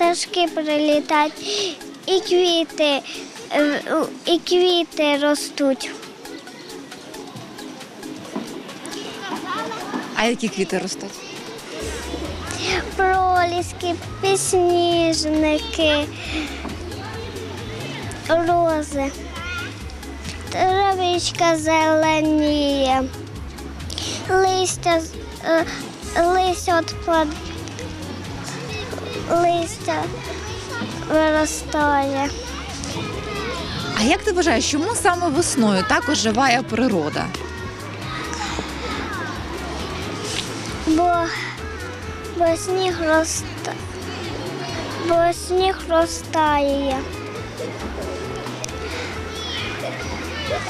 пташки прилітають, і квіти, е, і квіти ростуть. А які квіти ростуть? Проліски, підсніжники, рози, травичка зеленіє, листя, е, листя от листя виростає. А як ти вважаєш, чому саме весною так оживає природа? Бо, бо сніг роста, бо сніг розтає.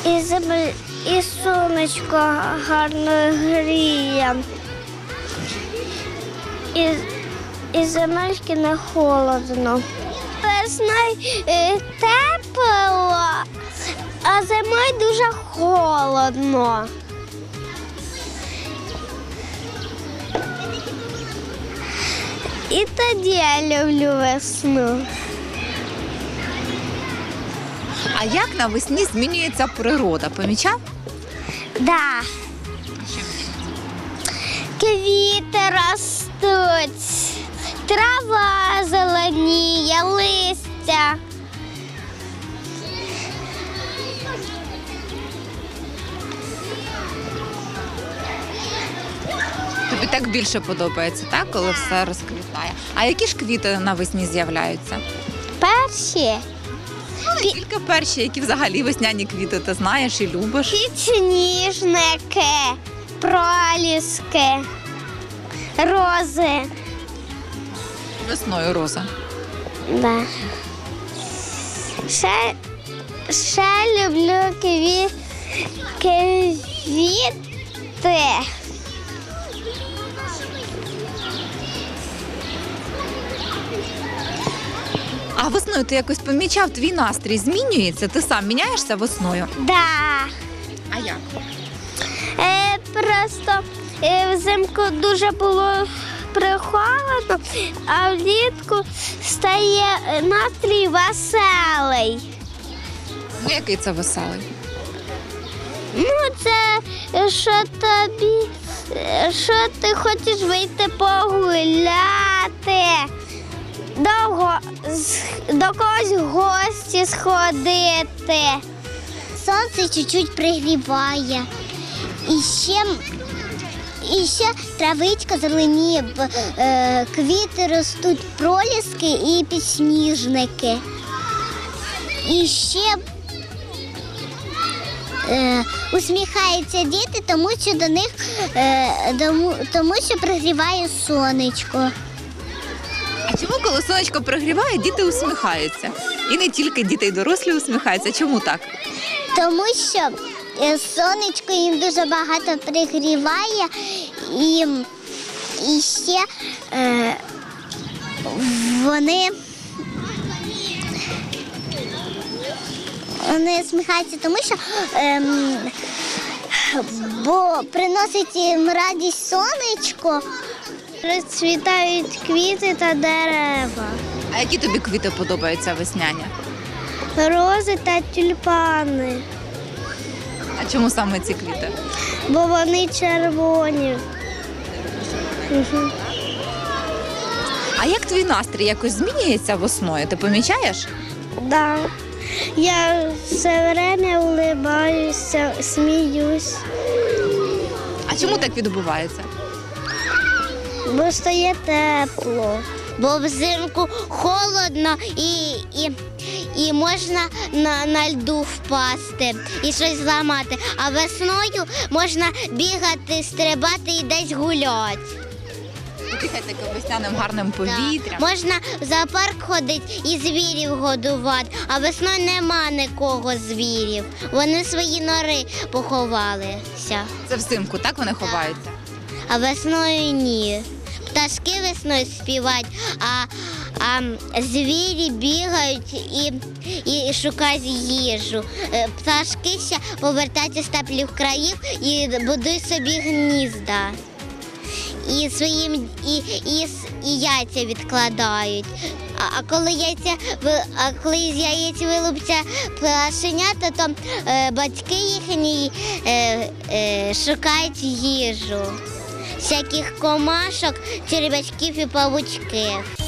І, земль, і сонечко гарно гріє. І, і земельки не холодно. Весною е, тепло, а зимою дуже холодно. І тоді я люблю весну. А як навесні змінюється природа? Помічав? Да. Квіти ростуть, трава зеленіє, листя. Тобі так більше подобається, так, коли все розквітає. А які ж квіти навесні з'являються? Перші Тільки перші, які взагалі весняні квіти ти знаєш і любиш. підсніжники, проліски, рози. Весною роза. Да. Ще, ще люблю кві... квіти. А весною ти якось помічав, твій настрій змінюється? Ти сам міняєшся весною? Да. А як? Е, просто е, взимку дуже було прихолодно, а влітку стає настрій веселий. Ну, який це веселий? Ну, це що тобі, що ти хочеш вийти погуляти. Довго до когось в гості сходити. Сонце чуть-чуть пригріває. І ще, і ще травичка зеленіє, е, квіти ростуть, проліски і підсніжники. І ще е, усміхаються діти, тому що до них е, тому, тому що пригріває сонечко. А чому, коли сонечко прогріває, діти усміхаються? І не тільки діти, й дорослі усміхаються. Чому так? Тому що сонечко їм дуже багато пригріває і, і ще е, вони. Вони сміхаються, тому що ем, бо приносить їм радість сонечко, розцвітають квіти та дерева, А які тобі квіти подобаються весняні? рози та тюльпани, А чому саме ці квіти? бо вони червоні. А як твій настрій якось змінюється весною? Ти помічаєш? Да. Я все время улыбаюся, сміюсь, А чому так відбувається? бо стає тепло. Бо взимку холодно і, і, і можна на, на льду впасти і щось зламати. А весною можна бігати, стрибати і десь гуляти. Дихати таким гарним повітрям. Можна в зоопарк ходити і звірів годувати, а весною нема нікого звірів. Вони свої нори поховалися, Це взимку, так вони ховаються? а весною ні. Пташки весною співають, а, а звірі бігають і, і шукають їжу. Е, Пташки ще повертаються з теплих країв і будують собі гнізда. І своїм і, і, і яйця відкладають. А, коли яйця а коли з яєць вилупця пташенята, то е, батьки їхні е, е, шукають їжу. Всяких комашок, черв'ячків і павучків.